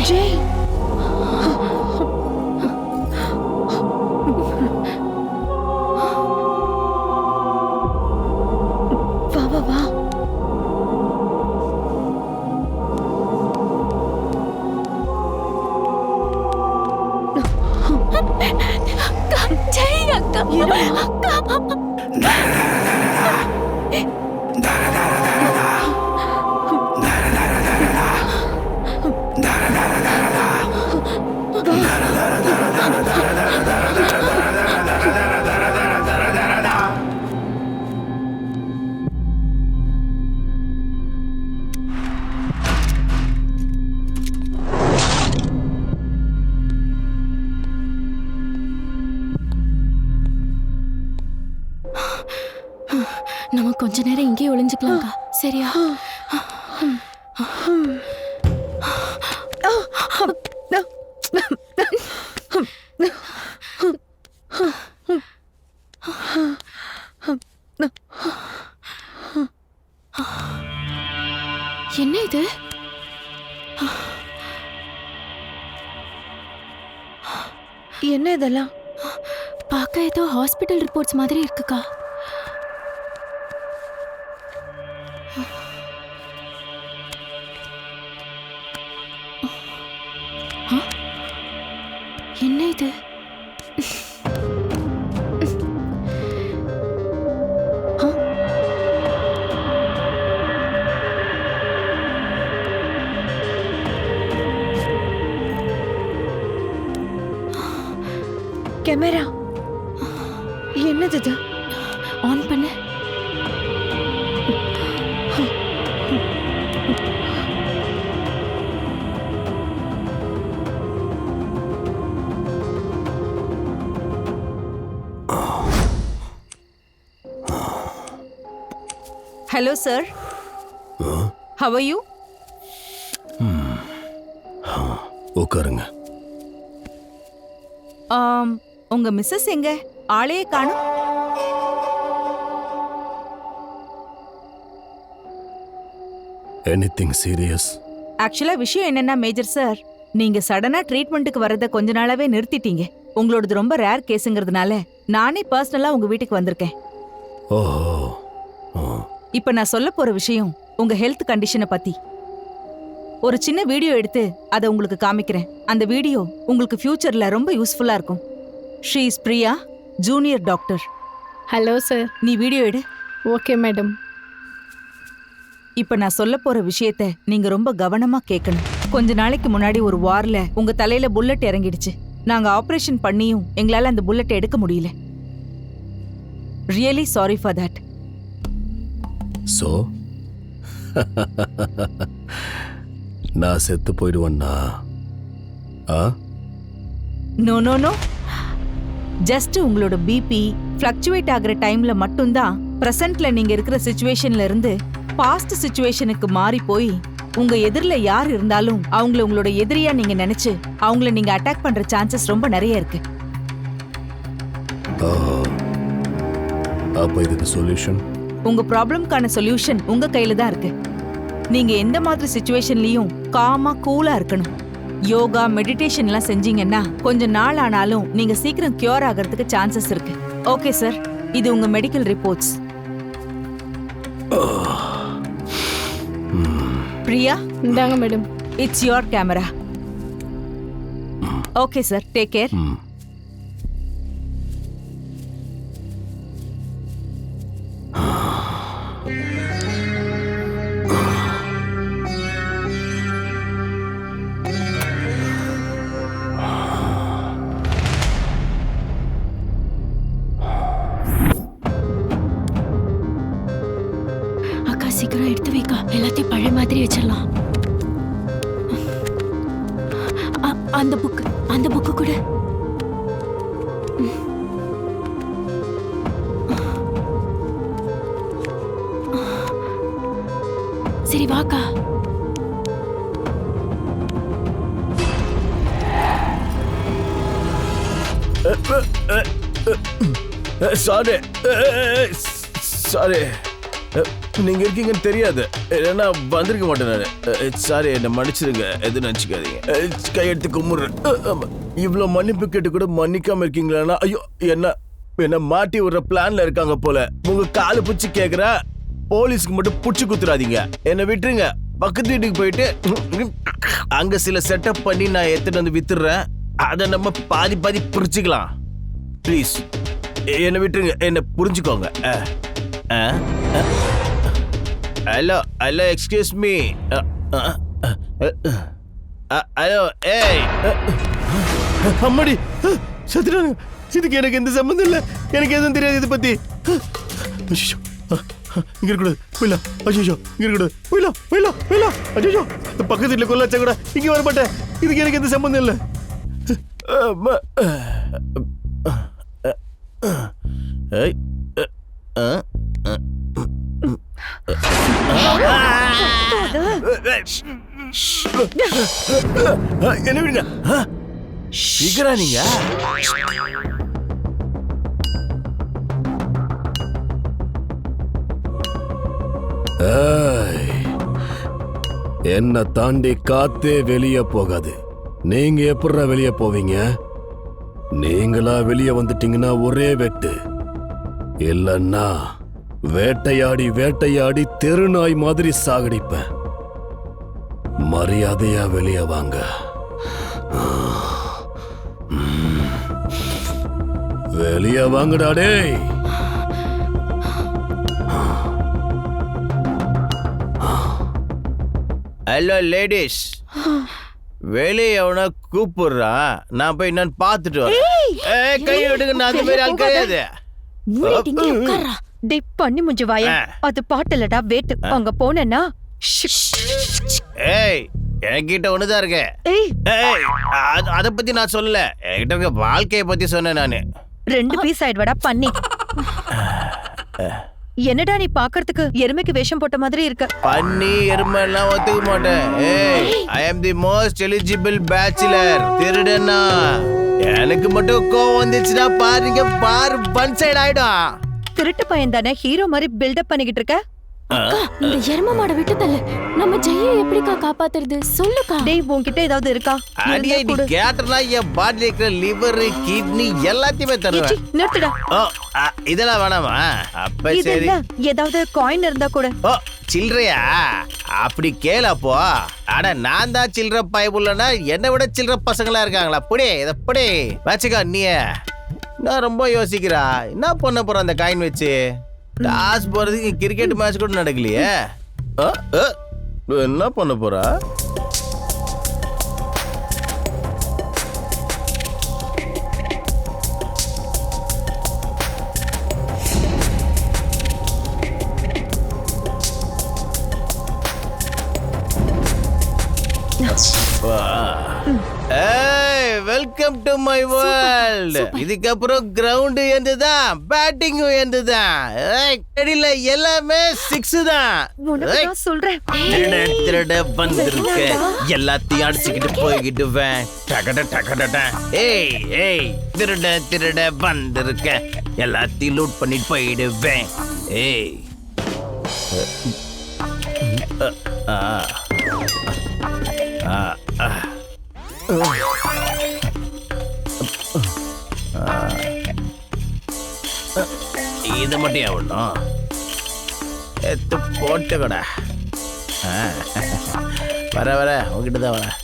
Jay. வா வா வா அக்கா ஜெய் அக்கா அக்கா நம்ம கொஞ்ச நேரம் இங்கேயே ஒளிஞ்சுக்கலாம்க்கா சரியா என்ன இது? என்ன இதெல்லாம்? பார்க்க ஏதோ ஹாஸ்பிட்டல் ரிப்போர்ட்ஸ் மாதிரி இருக்குக்கா? என்ன இது? கேமரா. என்னது இது? ஆன் பண்ணு. Hello sir how are you உட்காருங்க. ஆம், உங்க மிஸ்ஸஸ் எங்க? ஆளையே காணும். எனிதிங் சீரியஸ் ஆக்சுவலா விஷயம் என்னன்னா மேஜர் சார் நீங்க சடனா ட்ரீட்மெண்ட்டுக்கு வரத கொஞ்ச நாளாவே நிறுத்திட்டீங்க. உங்களோடது ரொம்ப ரேர் கேஸுங்கிறதுனால நானே பர்சனலா உங்க வீட்டுக்கு வந்திருக்கேன். ஓ, இப்ப நான் சொல்ல போற விஷயம் உங்க ஹெல்த் கண்டிஷனை பத்தி. ஒரு சின்ன வீடியோ எடுத்து அதை உங்களுக்கு காமிக்கிறேன். அந்த வீடியோ உங்களுக்கு ஃபியூச்சர்ல ரொம்ப யூஸ்ஃபுல்லா இருக்கும். She is Priya junior doctor hello sir நீ வீடியோ எடு. ஓகே மேடம் இப்ப நான் சொல்ல போற விஷயத்த நீங்க ரொம்ப கவனமா கேட்கணும் கொஞ்ச நாளைக்கு முன்னாடி ஒரு வார்ல உங்க தலையில புல்லட் இறங்கிடுச்சு. நாங்க ஆபரேஷன் பண்ணியும் எங்களால அந்த புல்லட் எடுக்க முடியல. Really sorry for that so நான் செத்து போயிடுவேன்னா? ஆ? நோ நோ நோ ஜஸ்ட் உங்களோட பிபி ஃப்ளக்சுவேட் ஆகுற டைம்ல மட்டும்தான் பிரசன்ட்ல நீங்க இருக்கிற சுச்சுவேஷன்ல இருந்து பாஸ்ட் சுச்சுவேஷனுக்கு மாறி போய் உங்க எதிரில யார் இருந்தாலும் அவங்கள உங்களோட எதிரியா நீங்க நினைச்சு அவங்கள நீங்க அட்டாக் பண்ற சான்சஸ் ரொம்ப நிறைய இருக்கு. அப்போ இதுக்கு சொல்யூஷன் உங்க ப்ராப்ளம்க்கான சொல்யூஷன் உங்க கையில தான் இருக்கு. நீங்க எந்த மாதிரி சுச்சுவேஷன்லயும் காமா கூலா இருக்கணும். யோகா மெடிடேஷன்லாம் செஞ்சீங்கன்னா கொஞ்ச நாள் ஆனாலும் நீங்க சீக்கிரம் கியூர் ஆகிறதுக்கு சான்சஸ் இருக்கு. ஓகே சார் இது உங்க மெடிக்கல் ரிப்போர்ட்ஸ் பிரியா? இந்தாங்க madam it's your camera okay sir take care சீக்கிரம் எடுத்து வைக்கா. எல்லாத்தையும் பழைய மாதிரி வச்சிடலாம். அந்த புக்கு அந்த புக்கு கூட. சரி வாக்கா. சாரி. சாரி. நீங்க இருக்கீங்கன்னு தெரியாது. இல்லைன்னா வந்திருக்க மாட்டேன் நான். சாரி என்னை மன்னிச்சிருங்க எதுவும் நினச்சிக்காதீங்க. கையெடுத்து கும்பிடுறேன். இவ்வளோ மன்னிப்பு கேட்டு கூட மன்னிக்காம இருக்கீங்களான்னா ஐயோ என்ன என்ன மாட்டி விடுற பிளான்ல இருக்காங்க போல. உங்க காலு பிடிச்சி கேட்குற போலீஸ்க்கு மட்டும் பிடிச்சி குத்துறாதீங்க. என்னை விட்டுருங்க. பக்கத்து வீட்டுக்கு போயிட்டு அங்க சில செட்டப் பண்ணி நான் எடுத்துட்டு வந்து வித்துடுறேன். அதை நம்ம பாதி பாதி பிரிச்சுக்கலாம் ப்ளீஸ் என்னை விட்டுருங்க. என்னை புரிஞ்சுக்கோங்க. Hello hello excuse me hello ஏய் அம்மாடி சத்துட்டானுங்க இதுக்கு எனக்கு எந்த சம்மந்தம் இல்லை எனக்கு எதுவும் தெரியாது இதை பற்றி அஷிஷோ இங்கே இருக்கக்கூடாது போயிடலாம் அஷிஷோ இங்கே இருக்கக்கூடாது போயிடலாம் போயிடலாம் போயிடலாம் ஐயோ பக்கத்து வீட்டில் கொள்ளாச்சா கூட இங்கே வரமாட்டேன் இதுக்கு எனக்கு எந்த சம்மந்தம் இல்லை ஏய் என்ன விடுங்க? சீக்கிரம் நீங்க? என்ன தாண்டி காத்தே வெளியே போகாது. நீங்க எப்படிடா வெளியே போவீங்க? நீங்களா வெளியே வந்துட்டீங்கன்னா ஒரே வெட்டு. இல்லைன்னா வேட்டையாடி வேட்டையாடி தெருநாய் மாதிரி சாகடிப்பேன். மரியாதையா வெளியே வாங்க. வெளியே வாங்கடா டேய். ஹலோ லேடிஸ் வெளியே எவனா கூப்பிடுறான். நான் போய் என்னன்னு பார்த்துட்டு வரேன். கை விடுங்க நான் அந்த மாதிரி ஆள் கிடையாது. டேய் பண்ணி முஞ்சு வாயா. அது பாட்டுலடா வேட்டு. அங்க போனேன்னா ஏய் என்கிட்ட ஒண்ணுதான் இருக்கு. ஏய். அது- பத்தி நான் சொல்லல. என்கிட்ட இருக்க வாழ்க்கைய பத்தி சொன்னேன் நானு. ரெண்டு பீஸ் ஆயிடுவாடா பண்ணி. என்னடா நீ பாக்குறதுக்கு எருமைக்கு வேஷம் போட்ட மாதிரி இருக்க? பண்ணி எருமெல்லாம் ஒத்துக்க மாட்டேன். ஏய் I am the most eligible bachelor திருடனா. எனக்கு மட்டும் கோவம் வந்துச்சுன்னா பாருங்க பார் ஒன் சைடு ஆயிடும். திருட்டு பையன் தானே ஹீரோ மாதிரி பில்டப் பண்ணிக்கிட்டு இருக்க? இந்த எரும மாடை விட்டு தள்ளு நம்ம ஜெயை எப்படிக்கா காப்பாத்துறது? சொல்லுக்கா. டேய் உன்கிட்ட ஏதாவது இருக்கா? அடியே நீ கொடு. கேட்டனா என் பாடியில் இருக்கிற லிவர் கிட்னி எல்லாத்தையுமே தருவேன். நிறுத்துடா. ஓ இதெல்லாம் வேணாமா? அப்ப சரி. என்ன ஏதாவது காயின் இருந்தா கூட. ஓ சில்லறையா? அப்படி கேளு அப்போ அட நான் தான் சில்லற பயபுள்ளனா என்னை விட சில்லற பசங்களா இருக்காங்களா? புடி இத புடி. வச்சுக்கோ நீ நான் ரொம்ப யோசிக்கிறா. என்ன பண்ண போற அந்த காயின் வச்சு? டாஸ் போறதுக்கு கிரிக்கெட் மேட்ச் கூட நடக்கலையே. என்ன பண்ண போறா? ஏய் வெல்கம் டு மை வேர்ல்ட் இதுக்கப்புறம் கிரவுண்ட் எந்துதான் பேட்டிங் எந்துதான் ஏய் கடியில எல்லாமே சிக்ஸ் தான் சொல்றேன் திருட திருட வந்திருக்க எல்லாத்தையும் அடிச்சுக்கிட்டு போய்கிட்டு வே. டகட டகடட. ஏய் ஏய் திருட திருட வந்திருக்க எல்லாத்தையும் லூட் பண்ணிட்டு போயிடுவேன் ஏய் ஆ. ஆ. ஆ. இது மட்டும் எவ்வளோ எத்து போட்டுக்கடா வர வர உங்ககிட்ட தான் வரேன்